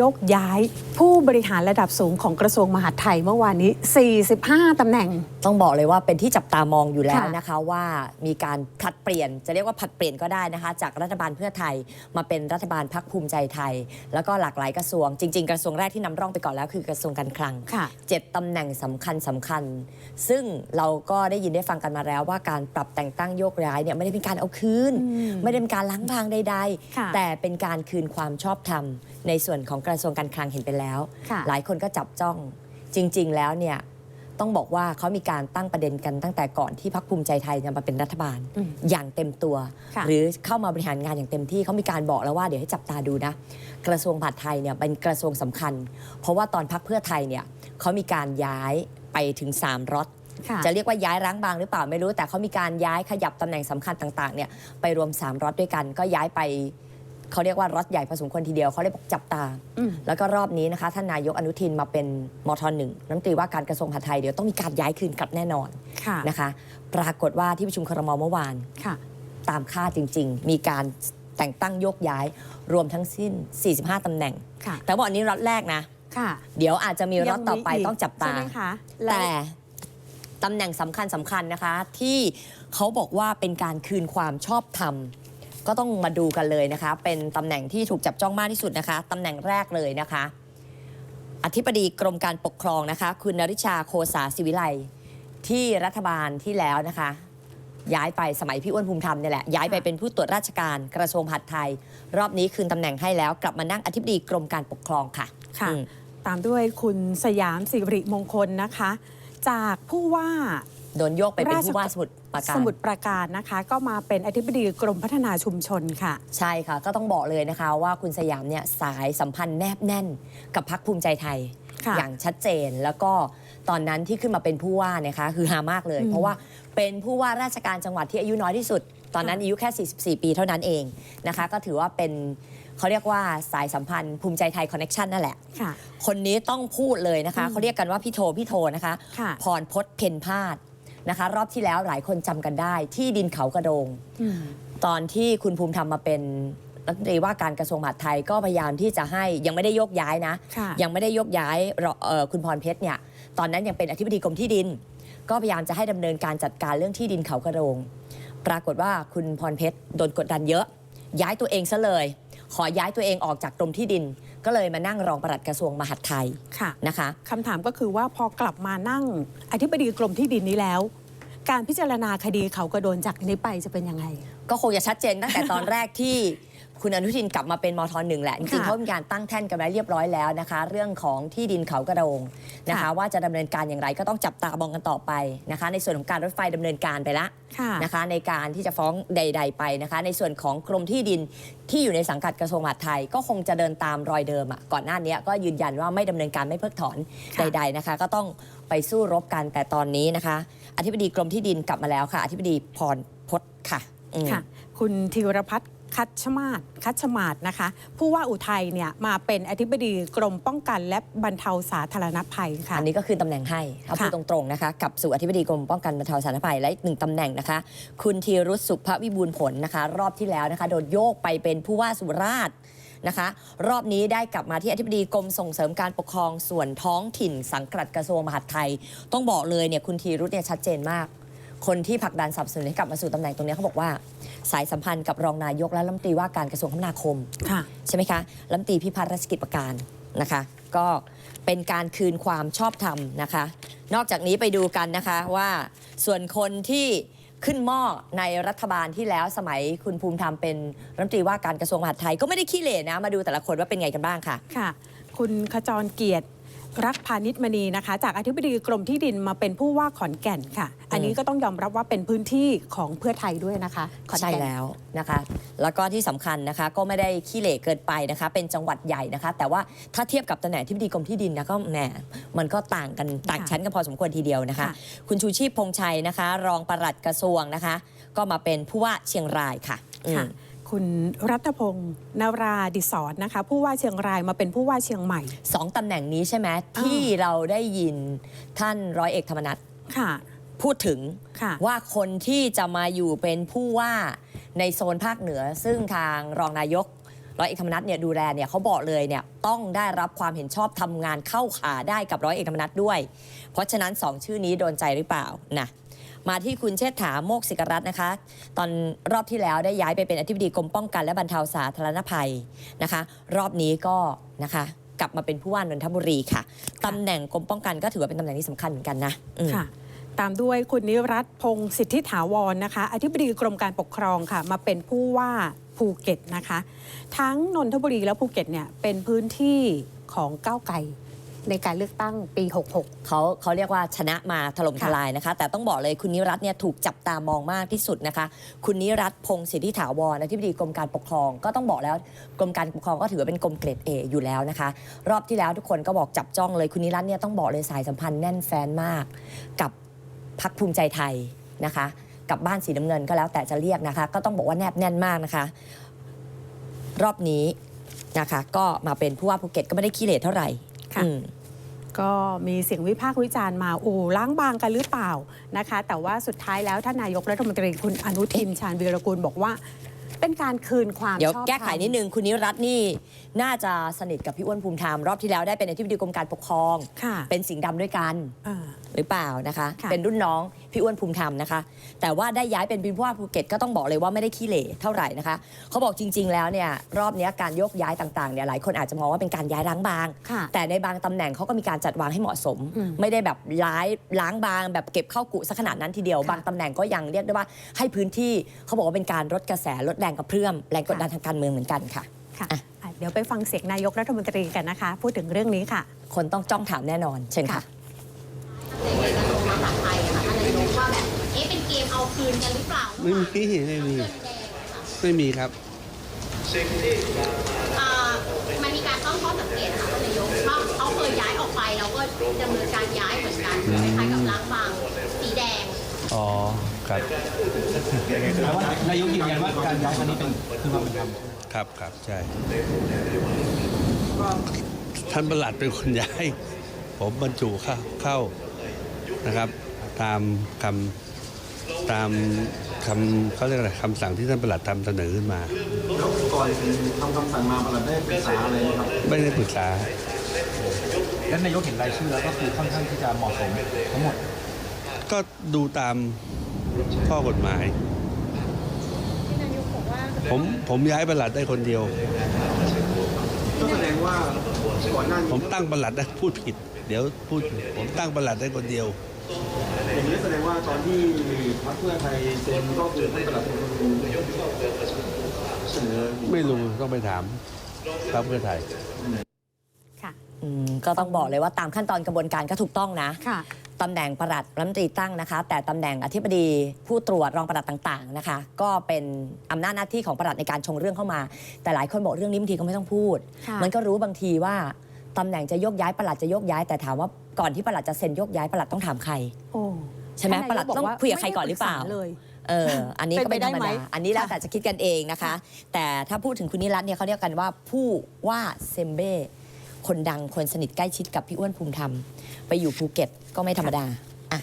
ยกย้ายผู้บริหารระดับสูงของกระทรวงมหาดไทยเมื่อวานนี้ 45ตำแหน่ง ต้องบอกเลยว่าเป็นที่จับตามองอยู่แล้วค่ะนะคะว่ามีการผลัดเปลี่ยนจะเรียกว่าผลัดเปลี่ยนก็ได้นะคะ จากรัฐบาลเพื่อไทยมาเป็นรัฐบาลพักภูมิใจไทย แล้วก็หลากหลายกระทรวง จริง ๆ กระทรวงแรกที่นำร่องไปก่อนแล้วคือกระทรวงการคลังค่ะเจ็ดตำแหน่งสำคัญสำคัญ ซึ่งเราก็ได้ยินได้ฟังกันมาแล้วว่าการปรับแต่งตั้งโยกย้ายเนี่ยไม่ได้เป็นการเอาคืนอืมไม่ได้เป็นการล้างบางใดค่ะๆแต่เป็นการคืนความชอบธรรมในส่วนของกระทรวงการคลังเห็นไปแล้วค่ะหลายคนก็จับจ้องจริง ๆ แล้วเนี่ยต้องบอกว่าเขามีการตั้งประเด็นกันตั้งแต่ก่อนที่พักภูมิใจไทยจะมาเป็นรัฐบาลอืมอย่างเต็มตัวค่ะหรือเข้ามาบริหารงานอย่างเต็มที่เขามีการบอกแล้วว่าเดี๋ยวให้จับตาดูนะ กระทรวงมหาดไทยเนี่ยเป็นกระทรวงสำคัญ เพราะว่าตอนพักเพื่อไทยเนี่ยเขามีการย้ายไปถึง3รถค่ะจะเรียกว่าย้ายร้างบางหรือเปล่าไม่รู้แต่เขามีการย้ายขยับตำแหน่งสำคัญต่างๆเนี่ยไปรวม3รถด้วยกันก็ย้ายไป เขาเรียกว่ารถใหญ่พอสมควรทีเดียวเขาเลยบอกจับตาอืมแล้วก็รอบนี้นะคะท่านนายกอนุทินมาเป็นมทหนึ่งรัฐมนตรีว่าการกระทรวงมหาดไทยเดี๋ยวต้องมีการย้ายคืนกลับแน่นอนค่ะนะคะ ปรากฏว่าที่ประชุมครมเมื่อวานค่ะตามคาดจริง ๆ มีการแต่งตั้งโยกย้ายรวมทั้งสิ้น 45ตำแหน่งค่ะแต่ว่าอันนี้รถแรกนะค่ะเดี๋ยวอาจจะมีรถต่อไปยังมีกต้องจับตาใช่ไหมคะและแต่ตำแหน่งสำคัญสำคัญนะคะที่เขาบอกว่าเป็นการคืนความชอบธรรม ก็ต้องมาดูกันเลยนะคะ เป็นตำแหน่งที่ถูกจับจ้องมากที่สุดนะคะตำแหน่งแรกเลยนะคะ อธิบดีกรมการปกครองนะคะ คุณนริชาโคสาศิวิไลที่รัฐบาลที่แล้วนะคะ ย้ายไปสมัยพี่อ้วนภูมิธรรมเนี่ยแหละย้ายไปเป็นผู้ตรวจราชการกระทรวงมหาดไทย รอบนี้คืนตำแหน่งให้แล้วกลับมานั่งอธิบดีกรมการปกครองค่ะค่ะ อืม ตามด้วยคุณสยามสิริมงคลนะคะ จากผู้ว่า โดนโยกไปเป็นผู้ว่าสมุทร ปราการ สมุทรปราการนะคะ ก็มาเป็นอธิบดีกรมพัฒนาชุมชนค่ะ ใช่ค่ะ ก็ต้องบอกเลยนะคะว่าคุณสยามเนี่ยสายสัมพันธ์แนบแน่น กับพักภูมิใจไทย ค่ะอย่างชัดเจนแล้วก็ตอนนั้นที่ขึ้นมาเป็นผู้ว่าเนยคะคือฮามากเลย อืมเพราะว่าเป็นผู้ว่าราชการจังหวัดที่อายุน้อยที่สุด ตอนนั้นอายุแค่ 44 ปีเท่านั้นเองนะคะ ก็ถือว่าเป็นเขาเรียกว่าสายสัมพันธ์ภูมิใจไทยคอนเน็ชันนั่นแหละ ค่ะ คนนี้ต้องพูดเลยนะคะอืม เขาเรียกกันว่าพี่โทพี่โทนะคะ ค่ะ พรพศเพนพาด นะคะ รอบที่แล้วหลายคนจำกันได้ ที่ดินเขากระโดงอืมตอนที่คุณภูมิธรรมมาเป็นรัฐมนตรีว่าการกระทรวงมหาดไทยก็พยายามที่จะให้ยังไม่ได้ยกย้ายนะ ค่ะ ยังไม่ได้ยกย้ายรอเอ่อคุณพรเพชรเนี่ยตอนนั้นยังเป็นอธิบดีกรมที่ดิน ก็พยายามจะให้ดำเนินการจัดการเรื่องที่ดินเขากระโดง ปรากฏว่าคุณพรเพชรโดนกดดันเยอะ ย้ายตัวเองซะเลย ขอย้ายตัวเองออกจากกรมที่ดิน ก็เลยมานั่งรองปลัดกระทรวงมหาดไทยค่ะนะคะ คำถามก็คือว่าพอกลับมานั่งอธิบดีกรมที่ดินนี้แล้ว การพิจารณาคดีเขากระโดนจากนี้ไปจะเป็นยังไง ก็คงจะชัดเจนตั้งแต่ตอนแรกที่คุณอนุทินกลับมาเป็นมทหนึ่งแหละ จริงๆค่ะเขามีการตั้งแท่นกันไว้เรียบร้อยแล้วนะคะ เรื่องของที่ดินเขากระโดงนะคะค่ะว่าจะดำเนินการอย่างไรก็ต้องจับตามองกันต่อไปนะคะ ในส่วนของการรถไฟดำเนินการไปละค่ะนะคะ ในการที่จะฟ้องใด ๆ ไปนะคะ ในส่วนของกรมที่ดินที่อยู่ในสังกัดกระทรวงมหาดไทย ก็คงจะเดินตามรอยเดิมอะก่อนหน้านี้ก็ยืนยันว่าไม่ดำเนินการไม่เพิกถอนค่ะใด ๆนะคะ ก็ต้อง ไปสู้รบกันแต่ตอนนี้นะคะ อธิบดีกรมที่ดินกลับมาแล้วค่ะ อธิบดีพรพศค่ะอืม ค่ะ คุณธีรพัฒน์คัชมาศคัชมาศนะคะ ผู้ว่าอุทัยเนี่ยมาเป็นอธิบดีกรมป้องกันและบรรเทาสาธารณภัยค่ะ อันนี้ก็คือตำแหน่งให้เอาพูดค่ะตรงๆนะคะ กับสู่อธิบดีกรมป้องกันบรรเทาสาธารณภัยและอีกหนึ่งตำแหน่งนะคะ คุณธีรุษสุภวิบูลย์ผลนะคะ รอบที่แล้วนะคะ โดนโยกไปเป็นผู้ว่าสุราษฎร์ นะคะ รอบนี้ได้กลับมาที่อธิบดีกรมส่งเสริมการปกครองส่วนท้องถิ่น สังกัดกระทรวงมหาดไทย ต้องบอกเลยเนี่ยคุณธีรุษเนี่ยชัดเจนมาก คนที่ผลักดันสนับสนุนให้กลับมาสู่ตำแหน่งตรงนี้เขาบอกว่า สายสัมพันธ์กับรองนายกและรัฐมนตรีว่าการกระทรวงคมนาคมค่ะใช่ไหมคะรัฐมนตรีพิพัฒน์รัชกิจประการนะคะ ก็เป็นการคืนความชอบธรรมนะคะ นอกจากนี้ไปดูกันนะคะว่าส่วนคนที่ ขึ้นหม้อในรัฐบาลที่แล้วสมัยคุณภูมิธรรมเป็นรัฐมนตรีว่าการกระทรวงมหาดไทยก็ไม่ได้ขี้เหร่นะ มาดูแต่ละคนว่าเป็นไงกันบ้างค่ะ ค่ะ คุณขจรเกียรติ รักพาณิชมณีนะคะ จากอธิบดีกรมที่ดินมาเป็นผู้ว่าขอนแก่นค่ะ อันนี้ก็ต้องยอมรับว่าเป็นพื้นที่ของเพื่อไทยด้วยนะคะขอนใช่แก่นแล้วนะคะ แล้วก็ที่สำคัญนะคะ ก็ไม่ได้ขี้เหร่เกินไปนะคะ เป็นจังหวัดใหญ่นะคะ แต่ว่าถ้าเทียบกับตำแหน่งที่ดีกรมที่ดินนะก็แหมมันก็ต่างกันต่างชั้นกันพอสมควรทีเดียวนะคะค่ะคุณชูชีพพงษ์ชัยนะคะ รองปลัดกระทรวงนะคะ ก็มาเป็นผู้ว่าเชียงรายค่ะอืมค่ะ คุณรัตพงศ์นาราดิศรนะคะ ผู้ว่าเชียงรายมาเป็นผู้ว่าเชียงใหม่สองตำแหน่งนี้ใช่ไหมที่เราได้ยินท่านร้อยเอกธรรมนัฐค่ะพูดถึงค่ะว่าคนที่จะมาอยู่เป็นผู้ว่าในโซนภาคเหนือ ซึ่งทางรองนายกร้อยเอกธรรมนัฐเนี่ยดูแลเนี่ยเขาบอกเลยเนี่ยต้องได้รับความเห็นชอบทำงานเข้าขาได้กับร้อยเอกธรรมนัฐด้วย เพราะฉะนั้นสองชื่อนี้โดนใจหรือเปล่านะ มาที่คุณเชษฐาโมกศิกรัตน์นะคะ ตอนรอบที่แล้วได้ย้ายไปเป็นอธิบดีกรมป้องกันและบรรเทาสาธารณภัยนะคะ รอบนี้ก็นะคะกลับมาเป็นผู้ว่านนทบุรีค่ะตำแหน่งกรมป้องกันก็ถือว่าเป็นตำแหน่งที่สำคัญเหมือนกันนะอืมค่ะตามด้วยคุณนิรัตน์พงศ์สิทธิถาวรนะคะ อธิบดีกรมการปกครองค่ะ มาเป็นผู้ว่าภูเก็ตนะคะ ทั้งนนทบุรีและภูเก็ตเนี่ยเป็นพื้นที่ของก้าวไกล ในการเลือกตั้งปี 66 เขาเขาเรียกว่าชนะมาถล่มค่ะทลายนะคะ แต่ต้องบอกเลยคุณนิรัตน์เนี่ยถูกจับตามองมากที่สุดนะคะ คุณนิรัตน์พงศ์สิทธิถาวรอธิบดีกรมการปกครอง ก็ต้องบอกแล้วกรมการปกครองก็ถือว่าเป็นกรมเกรดเออยู่แล้วนะคะ รอบที่แล้วทุกคนก็บอกจับจ้องเลยคุณนิรัตน์เนี่ยต้องบอกเลยสายสัมพันธ์แน่นแฟนมาก กับพักภูมิใจไทยนะคะ กับบ้านสีน้ำเงินก็แล้วแต่จะเรียกนะคะ ก็ต้องบอกว่าแนบแน่นมากนะคะ รอบนี้นะคะ ก็มาเป็นผู้ว่าภูเก็ตก็ไม่ได้ขี้เหร่เท่าไหร่ ค่ะอืมก็มีเสียงวิพากษ์วิจารณ์มาโอ้ล้างบางกันหรือเปล่านะคะ แต่ว่าสุดท้ายแล้วท่านนายกรัฐมนตรีคุณอนุทินชาญวีรกูลบอกว่า เป็นการคืนความเดี๋ยวชอบแก้ไขธรรมนิดนึงคุณนิรัตน์นี่น่าจะสนิทกับพี่อ้วนภูมิธรรมรอบที่แล้วได้เป็นอธิบดีกรมการปกครองค่ะเป็นสิงห์ดำด้วยกันเออ หรือเปล่านะคะ ค่ะเป็นรุ่นน้องพี่อ้วนภูมิธรรมนะคะ แต่ว่าได้ย้ายเป็นผู้ว่าภูเก็ตก็ต้องบอกเลยว่าไม่ได้ขี้เหร่เท่าไหร่นะคะเขาบอกจริง ๆ แล้วเนี่ยรอบเนี้ยการโยกย้ายต่างๆเนี่ยหลายคนอาจจะมองว่าเป็นการย้ายล้างบาง ค่ะแต่ในบางตำแหน่งเขาก็มีการจัดวางให้เหมาะสม อืมไม่ได้แบบล้ายล้างบาง แบบเก็บเข้ากุซะขนาดนั้นทีเดียว ค่ะบางตำแหน่งก็ยังเรียกได้ว่าให้พื้นที่เขาบอกว่าเป็นการลดกระแสลดแรงกระเพื่อมแรงกดดันทางการเมืองเหมือนกันค่ะ ค่ะอะ อะเดี๋ยวไปฟังเสียงนายกรัฐมนตรีกันนะคะ พูดถึงเรื่องนี้ค่ะ คนต้องจ้องถามแน่นอน เช่นค่ะ ค่ะ คืนกันหรือเปล่าไม่มีไม่มีเงินแดงอะค่ะไม่มีครับอ่ามันมีการตั้งข้อสังเกตนะคะท่านนายกว่าเขาเคยย้ายออกไปเราก็ดำเนินการย้ายเหมือนกันคล้ายๆกับล้างบางสีแดง อ๋อครับแต่ว่านายกยืนยันว่าการย้ายครั้งนี้เป็นคือความเป็นธรรมครับครับใช่ท่านประหลัดเป็นคนย้าย ผมบรรจุเข้าเข้านะครับ ตามคำ ตามคำเขาเรียกอะไรคำสั่งที่ท่านประหลัดทำเสนอขึ้นมาแล้วก่อนทำคำสั่งมาประหลัดได้ปรึกษาอะไรไหมครับไม่ได้ปรึกษาและนายกเห็นรายชื่อแล้วก็คือค่อนข้างที่จะเหมาะสมทั้งหมด ก็ดูตามข้อกฎหมาย ผมผมย้ายประหลัดได้คนเดียวก็แสดงว่าก่อนหน้าผนี้มตั้งประหลัดได้พูดผิด เดี๋ยวพูดผิดผมตั้งประหลัดได้คนเดียว อย่างนี้แสดงว่าตอนที่พรรคเพื่อไทยเซ็นก็คือท่านประหลัดเป็นคนเสนอไม่รู้ต้องไปถามพรรคเพื่อไทยค่ะอืมก็ต้องบอกเลยว่าตามขั้นตอนกระบวนการก็ถูกต้องนะ ค่ะ ตำแหน่งปลัดรัฐมนตรีตั้งนะคะ แต่ตำแหน่งอธิบดีผู้ตรวจรองปลัดต่างๆนะคะ ก็เป็นอำนาจหน้าที่ของปลัดในการชงเรื่องเข้ามา แต่หลายคนบอกเรื่องนี้บางทีก็ไม่ต้องพูด ค่ะ มันก็รู้บางทีว่า ตำแหน่งจะโยกย้ายประหลัดจะโยกย้ายแต่ถามว่าก่อนที่ประหลัดจะเซ็นโยกย้ายประหลัดต้องถามใครใช่ไหมประหลัดบต้องว่าคุยกับใครก่อนหรือเปล่าเออ อันนี้ก็เป็นธรรมดา อันนี้แล้วค่ะ แต่จะคิดกันเองนะคะ แต่ถ้าพูดถึงคุณนิรัตน์เนี่ยเขาเรียกกันว่าผู้ว่าเซมเบ้ คนดัง คนสนิทใกล้ชิดกับพี่อ้วนภูมิธรรม ไปอยู่ภูเก็ตก็ไม่ธรรมดา อะ